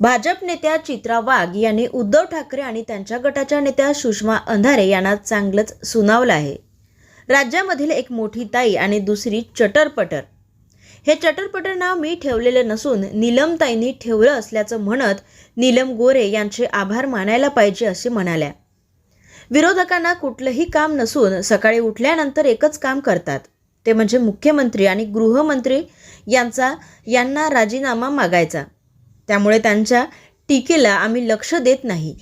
भाजप नेत्या चित्रा वाघ यांनी उद्धव ठाकरे आणि त्यांच्या गटाच्या नेत्या सुषमा अंधारे यांना चांगलंच सुनावलं आहे. राज्यामधील एक मोठी ताई आणि दुसरी चटरपटर. हे चटरपटर नाव मी ठेवलेलं नसून नीलमताईंनी ठेवलं असल्याचं म्हणत नीलम गोरे यांचे आभार मानायला पाहिजे असे म्हणाल्या. विरोधकांना कुठलंही काम नसून सकाळी उठल्यानंतर एकच काम करतात. ते म्हणजे मुख्यमंत्री आणि गृहमंत्री यांचा यांना राजीनामा मागायचा. त्यामुळे त्यांच्या टीकेला आम्ही लक्ष देत नाही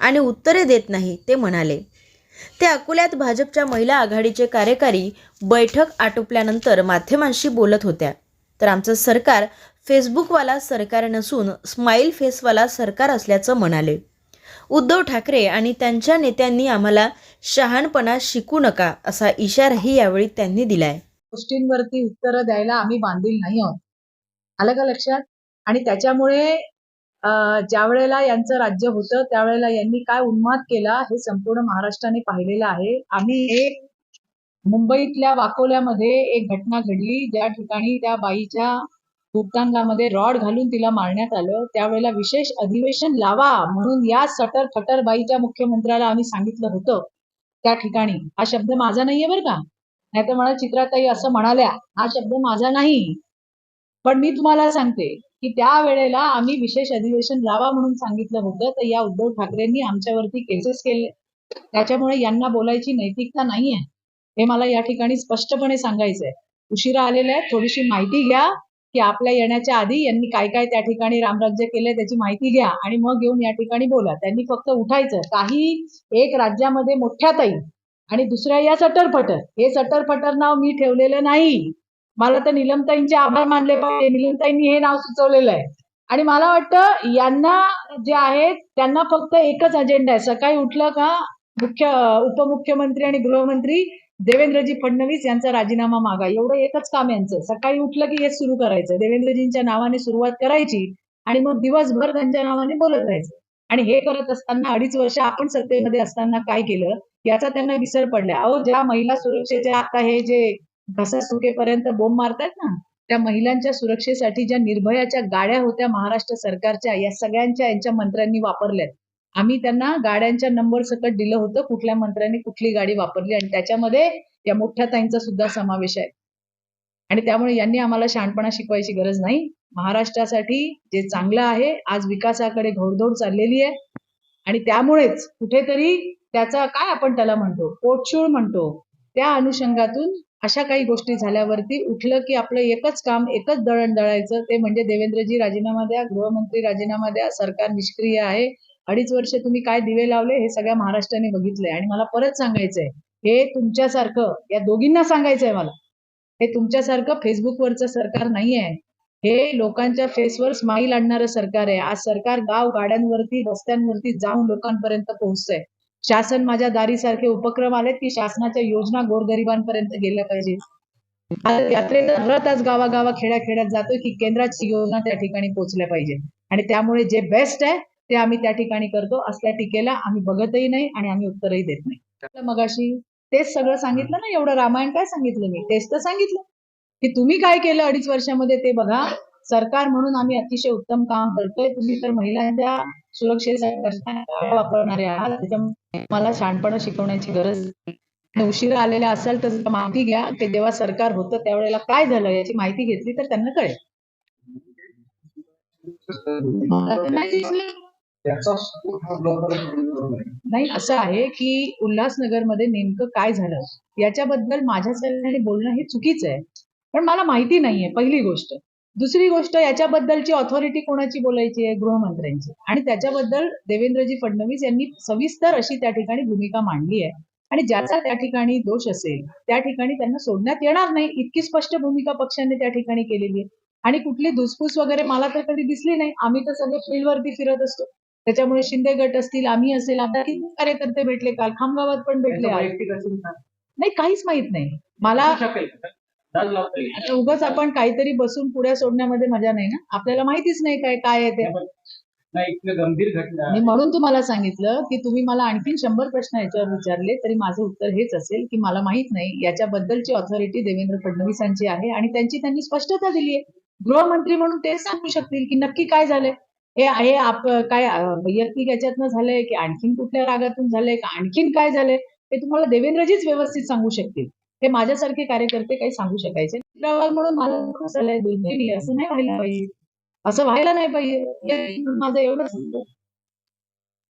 आणि उत्तरे देत नाही ते म्हणाले. ते अकोल्यात भाजपच्या महिला आघाडीचे कार्यकारी बैठक आटोपल्यानंतर माध्यमांशी बोलत होत्या. तर आमचं सरकार फेसबुकवाला सरकार नसून स्माईल फेसवाला सरकार असल्याचं म्हणाले. उद्धव ठाकरे आणि त्यांच्या नेत्यांनी आम्हाला शहाणपणा शिकू नका असा इशाराही यावेळी त्यांनी दिलाय. गोष्टींवरती उत्तरं द्यायला आम्ही बांधील नाही आहोत. आलं का लक्षात? आणि त्याच्यामुळे ज्या वेळेला यांचं राज्य होतं त्यावेळेला यांनी काय उन्माद केला हे संपूर्ण महाराष्ट्राने पाहिलेलं आहे. आम्ही एक मुंबईतल्या वाकोल्यामध्ये एक घटना घडली. ज्या ठिकाणी त्या बाईच्या गुप्तांगामध्ये रॉड घालून तिला मारण्यात आलं. त्यावेळेला विशेष अधिवेशन लावा म्हणून या सटर खटर बाईच्या मुख्यमंत्र्याला आम्ही सांगितलं होतं त्या ठिकाणी. हा शब्द माझा नाहीये बरं का? नाही तर मला चित्राताई असं म्हणाल्या हा शब्द माझा नाही. पण मी तुम्हाला सांगते की त्या वेळेला आम्ही विशेष अधिवेशन लावा म्हणून सांगितलं होतं. तर या उद्धव ठाकरेंनी आमच्यावरती केसेस केले. त्याच्यामुळे यांना बोलायची नैतिकता नाहीये. हे मला या ठिकाणी स्पष्टपणे सांगायचंय. उशिरा आलेले आहेत. थोडीशी माहिती घ्या की आपल्या येण्याच्या आधी यांनी काय काय त्या ठिकाणी रामराज्य केलंय त्याची माहिती घ्या आणि मग येऊन या ठिकाणी बोला. त्यांनी फक्त उठायचं. काही एक राज्यामध्ये मोठ्या ताई आणि दुसऱ्या या सटरफटर. हे सटरफटर नाव मी ठेवलेलं नाही. मला तर निलमताईंचे आभार मानले पाहिजे. निलमताईंनी हे नाव सुचवलेलं आहे. आणि मला वाटतं यांना जे आहेत त्यांना फक्त एकच अजेंडा आहे. सकाळी उठलं का मुख्य उपमुख्यमंत्री आणि गृहमंत्री देवेंद्रजी फडणवीस यांचा राजीनामा मागा एवढं एकच काम यांचं. सकाळी उठलं की हेच सुरू करायचं. देवेंद्रजींच्या नावाने सुरुवात करायची आणि मग दिवसभर त्यांच्या नावाने बोलत राहायचं. आणि हे करत असताना अडीच वर्ष आपण सत्तेमध्ये असताना काय केलं याचा त्यांना विसर पडला अहो ज्या महिला सुरक्षेच्या आता हे जे घसा सुकेपर्यंत बोंब मारतायत ना त्या महिलांच्या सुरक्षेसाठी ज्या निर्भयाच्या गाड्या होत्या महाराष्ट्र सरकारच्या या सगळ्यांच्या यांच्या मंत्र्यांनी वापरल्यात. आम्ही त्यांना गाड्यांच्या नंबर सकट दिलं होतं कुठल्या मंत्र्यांनी कुठली गाडी वापरली आणि त्याच्यामध्ये या मोठ्या ताईंचा सुद्धा समावेश आहे. आणि त्यामुळे यांनी आम्हाला शहाणपणा शिकवायची गरज नाही. महाराष्ट्रासाठी जे चांगलं आहे आज विकासाकडे घोडदौड चाललेली आहे. आणि त्यामुळेच कुठेतरी त्याचा काय आपण त्याला म्हणतो पोटशूळ म्हणतो त्या अनुषंगातून अशा काही गोष्टी झाल्यावरती उठलं की आपलं एकच काम एकच दळण दळायचं. ते म्हणजे देवेंद्रजी राजीनामा द्या गृहमंत्री राजीनामा द्या सरकार निष्क्रिय आहे. अडीच वर्ष तुम्ही काय दिवे लावले हे सगळ्या महाराष्ट्राने बघितलंय. आणि मला परत सांगायचंय हे तुमच्यासारखं या दोघींना सांगायचंय मला हे तुमच्यासारखं फेसबुकवरचं सरकार नाही आहे हे लोकांच्या फेसवर स्माईल आणणारं सरकार आहे. आज सरकार गाव गाड्यांवरती रस्त्यांवरती जाऊन लोकांपर्यंत पोहोचतंय. शासन माझ्या दारीसारखे उपक्रम आलेत की शासनाच्या योजना गोरगरिबांपर्यंत गेल्या पाहिजे. यात्रेचा रथ आज गावागावा खेड्याखेड्यात जातोय की केंद्राची योजना त्या ठिकाणी पोहोचल्या पाहिजे. आणि त्यामुळे जे बेस्ट आहे ते आम्ही त्या ठिकाणी करतो. असल्या टीकेला आम्ही बघतही नाही आणि आम्ही उत्तरही देत नाही. मगाशी तेच सगळं सांगितलं ना? एवढं रामायण काय सांगितलं मी? तेच तर सांगितलं. की तुम्ही काय केलं अडीच वर्षामध्ये ते बघा. सरकार म्हणून आम्ही अतिशय उत्तम काम करतोय. तुम्ही तर महिलांच्या सुरक्षेसाठी गाड्या वापरणारे आहात. त्याच्यामुळे मला शहाणपणा शिकवण्याची गरज उशिरा आलेल्या असाल तर माहिती घ्या की जेव्हा सरकार होतं त्यावेळेला काय झालं याची माहिती घेतली तर त्यांना कळेल. नाही असं आहे की उल्हासनगरमध्ये नेमकं काय झालं याच्याबद्दल माझ्या सल्ल्याने बोलणं हे चुकीचं आहे. पण मला माहिती नाहीये पहिली गोष्ट. दुसरी गोष्ट याच्याबद्दलची ऑथॉरिटी कोणाची बोलायची आहे? गृहमंत्र्यांची. आणि त्याच्याबद्दल देवेंद्रजी फडणवीस यांनी सविस्तर अशी त्या ठिकाणी भूमिका मांडली आहे. आणि ज्याचा त्या ठिकाणी दोष असेल त्या ठिकाणी त्यांना सोडण्यात येणार नाही. इतकी स्पष्ट भूमिका पक्षाने त्या ठिकाणी केलेली आहे. आणि कुठली धुसफूस वगैरे मला तर कधी दिसली नाही. आम्ही तर सगळे फील्डवरती फिरत असतो. त्याच्यामुळे शिंदे गट असतील आम्ही असेल आता किती कार्यकर्ते भेटले काल खामगावात पण भेटले? नाही काहीच माहीत नाही. मला उगाच आपण काहीतरी बसून पुढे सोडण्यामध्ये मजा नाही ना? आपल्याला माहितीच नाही काय काय आहे ते. गंभीर घटना. मी म्हणून तुम्हाला सांगितलं की तुम्ही मला आणखीन शंभर प्रश्न याच्यावर विचारले तरी माझं उत्तर हेच असेल की मला माहीत नाही याच्याबद्दलची ऑथॉरिटी देवेंद्र फडणवीसांची आहे आणि त्यांची त्यांनी स्पष्टता दिली आहे. गृहमंत्री म्हणून तेच सांगू शकतील की नक्की काय झालंय. हे हे आप काय वैयक्तिक याच्यातनं झालंय की आणखीन कुठल्या रागातून झालंय का आणखीन काय झालंय ते तुम्हाला देवेंद्रजीच व्यवस्थित सांगू शकतील. हे माझ्यासारखे कार्यकर्ते काही सांगू शकायचे. म्हणून मला असं नाही व्हायला पाहिजे. असं व्हायला नाही पाहिजे. माझं आहे.